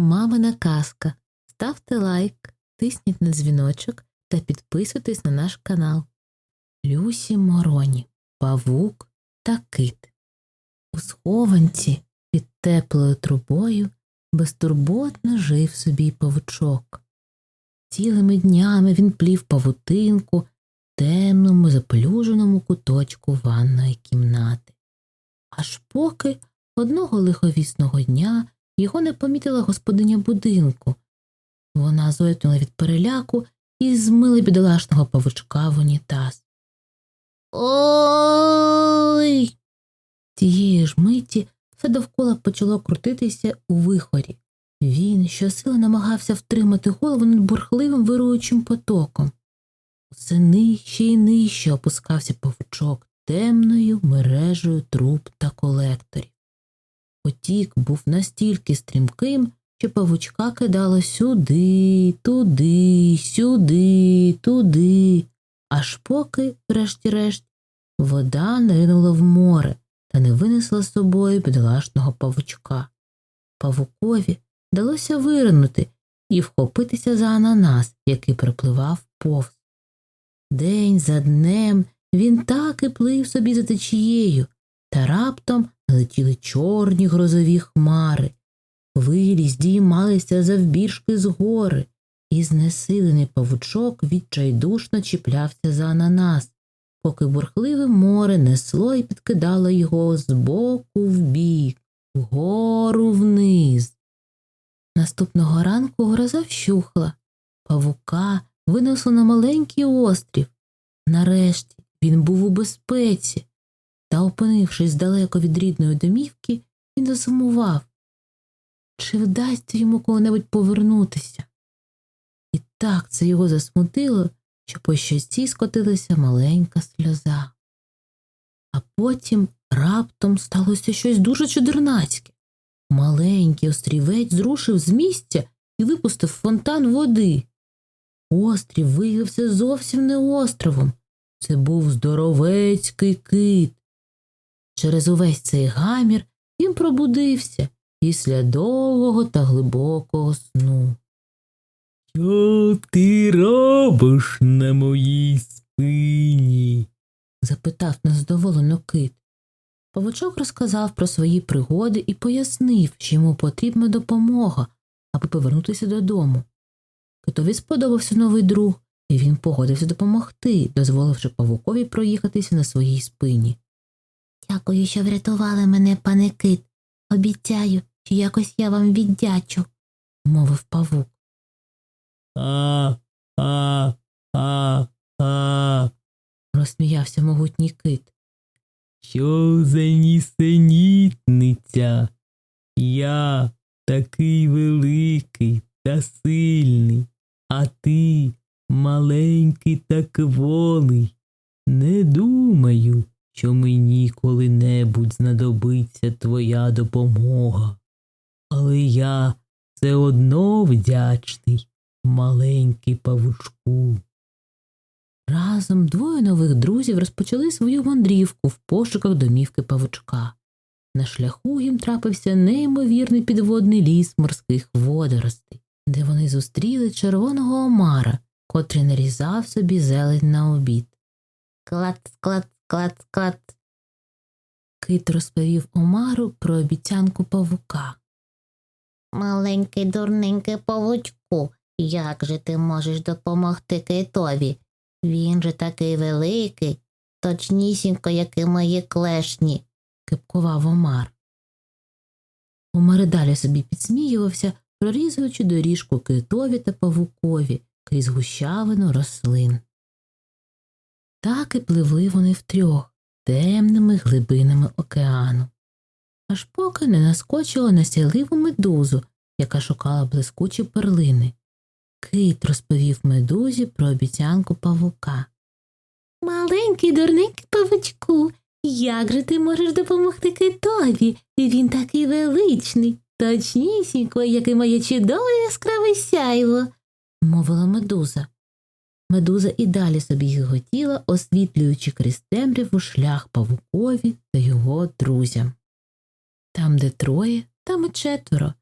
Мамина казка. Ставте лайк, тисніть на дзвіночок та підписуйтесь на наш канал. Люсі Мороні, Павук та Кит. У схованці під теплою трубою безтурботно жив собі павучок. Цілими днями він плів павутинку в темному запелюженому куточку ванної кімнати. Аж поки одного лиховісного дня його не помітила господиня будинку. Вона зойкнула від переляку і змила бідолашного павучка в унітаз. Ой. Тієї ж миті все довкола почало крутитися у вихорі. Він щосили намагався втримати голову над бурхливим вируючим потоком. Усе нижче і нижче опускався павучок темною мережею труб та колекторів. Потік був настільки стрімким, що павучка кидало сюди, туди, сюди, туди, аж поки, врешті-решт, вода наринула в море та не винесла з собою бідолашного павучка. Павукові вдалося виринути і вхопитися за ананас, який припливав повз. День за днем він так і плив собі за течією, та раптом летіли чорні грозові хмари, хвилі здіймалися завбільшки з гори, і знесилений павучок відчайдушно чіплявся за ананас, поки бурхливе море несло і підкидало його з боку в бік, вгору вниз. Наступного ранку гроза вщухла, павука винесло на маленький острів. Нарешті він був у безпеці, та, опинившись далеко від рідної домівки, він засумував, чи вдасться йому коли-небудь повернутися. І так це його засмутило, що по щасті скотилася маленька сльоза. А потім раптом сталося щось дуже чудернацьке. Маленький острівець зрушив з місця і випустив фонтан води. Острів виявився зовсім не островом. Це був здоровецький кит. Через увесь цей гамір він пробудився після довгого та глибокого сну. Що ти робиш на моїй спині? запитав незадоволено кит. Павучок розказав про свої пригоди і пояснив, що йому потрібна допомога, аби повернутися додому. Китові сподобався новий друг, і він погодився допомогти, дозволивши павукові проїхатися на своїй спині. Дякую, що врятували мене, пане кит. Обіцяю, що якось я вам віддячу, мовив павук. А, а, а, а. розсміявся могутній кит. Що за нісенітниця? Я такий великий та сильний, а ти маленький та кволий. Не думаю, що мені коли-небудь знадобиться твоя допомога. Але я все одно вдячний, маленький павучку. Разом двоє нових друзів розпочали свою мандрівку в пошуках домівки павучка. На шляху їм трапився неймовірний підводний ліс морських водоростей, де вони зустріли червоного омара, котрий нарізав собі зелень на обід. Клац, клац, клац, клац. Кит розповів Омару про обіцянку павука. Маленький дурненький павучку, як же ти можеш допомогти китові? Він же такий великий, точнісінько, як і мої клешні. кипкував Омар. Омар далі собі підсміювався, прорізуючи доріжку китові та павукові крізь гущавину рослин. Так і пливли вони втрьох темними глибинами океану, аж поки не наскочила на сяливу медузу, яка шукала блискучі перлини. Кит розповів медузі про обіцянку павука. Маленький дурненький павучку, як же ти можеш допомогти китові? Він такий величний, точнісінько, як і моє чудове яскраве сяйво, мовила медуза. Медуза і далі собі гіготіла, освітлюючи крізь темряву шлях павукові та його друзям. Там, де троє, там і четверо.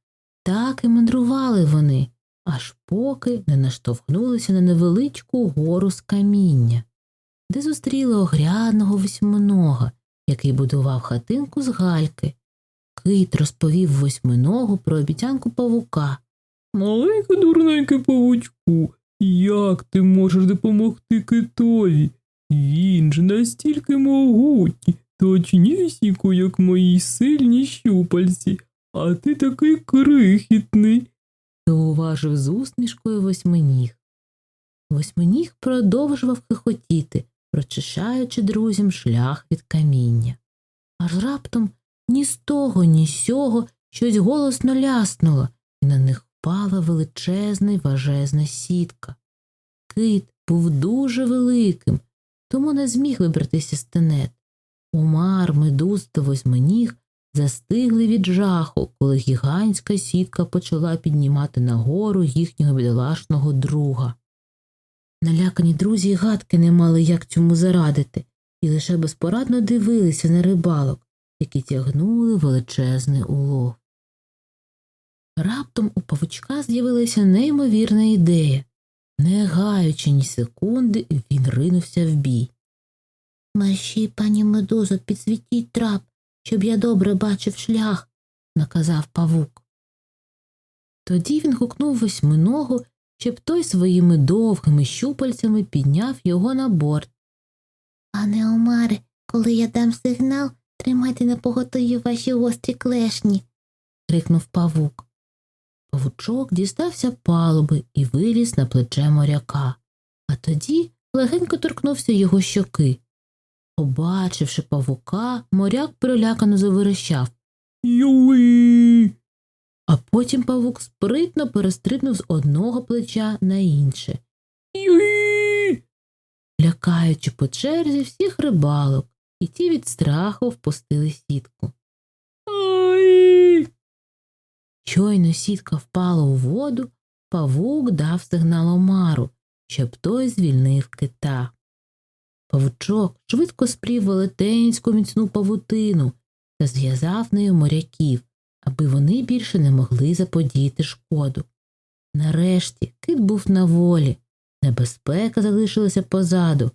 так і мандрували вони, аж поки не наштовхнулися на невеличку гору з каміння, де зустріли огрядного восьминога, який будував хатинку з гальки. Кит розповів восьминогу про обіцянку павука. Маленький дурненький павучку, як ти можеш допомогти китові? Він ж настільки могутній, точнісінько, як мої сильні щупальці, а ти такий крихітний. зауважив з усмішкою восьминіг. Восьминіг продовжував хихотіти, прочищаючи друзям шлях від каміння. Аж раптом ні з того, ні з сього щось голосно ляснуло, і на них впала величезна й важезна сітка. Кит був дуже великим, тому не зміг вибратися з тенет. Умар, медуз та восьминіг застигли від жаху, коли гігантська сітка почала піднімати нагору їхнього бідолашного друга. Налякані друзі й гадки не мали як цьому зарадити, і лише безпорадно дивилися на рибалок, які тягнули величезний улов. Раптом у павучка з'явилася неймовірна ідея. Не гаючи ні секунди, він ринувся в бій. Мерщій, пані медузо, підсвітіть трап, щоб я добре бачив шлях, наказав павук. Тоді він гукнув восьминогу, щоб той своїми довгими щупальцями підняв його на борт. Пане Омаре, коли я дам сигнал, тримайте на поготові ваші гострі клешні. крикнув павук. Павучок дістався палуби і виліз на плече моряка, а тоді легенько торкнувся його щоки. Побачивши павука, моряк перелякано заверещав, Юй! а потім павук спритно перестрибнув з одного плеча на інше, Юй! лякаючи по черзі всіх рибалок, і ті від страху впустили сітку. Щойно сітка впала у воду, павук дав сигнал Омару, щоб той звільнив кита. Павучок швидко спрів велетенську міцну павутину та зв'язав нею моряків, аби вони більше не могли заподіяти шкоду. Нарешті кит був на волі, небезпека залишилася позаду,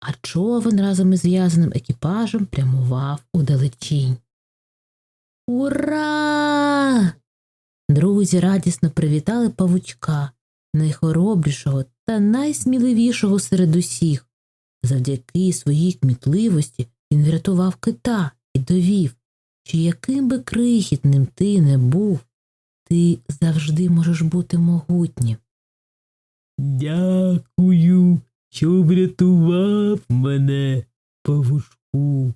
а човен разом із зв'язаним екіпажем прямував у далечінь. Ура! Друзі радісно привітали павучка, найхоробрішого та найсміливішого серед усіх. Завдяки своїй кмітливості він врятував кита і довів, що яким би крихітним ти не був, ти завжди можеш бути могутнім. Дякую, що врятував мене, павучку.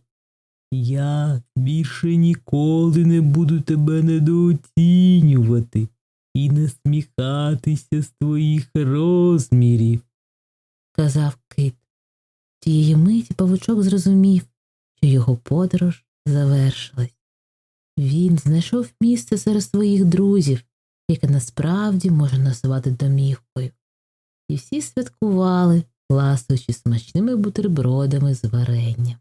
Я більше ніколи не буду тебе недооцінювати і насміхатися з твоїх розмірів. сказав кит. Тієї миті павучок зрозумів, що його подорож завершилась. Він знайшов місце серед своїх друзів, яке насправді можна називати домівкою. І всі святкували, ласуючи смачними бутербродами з варенням.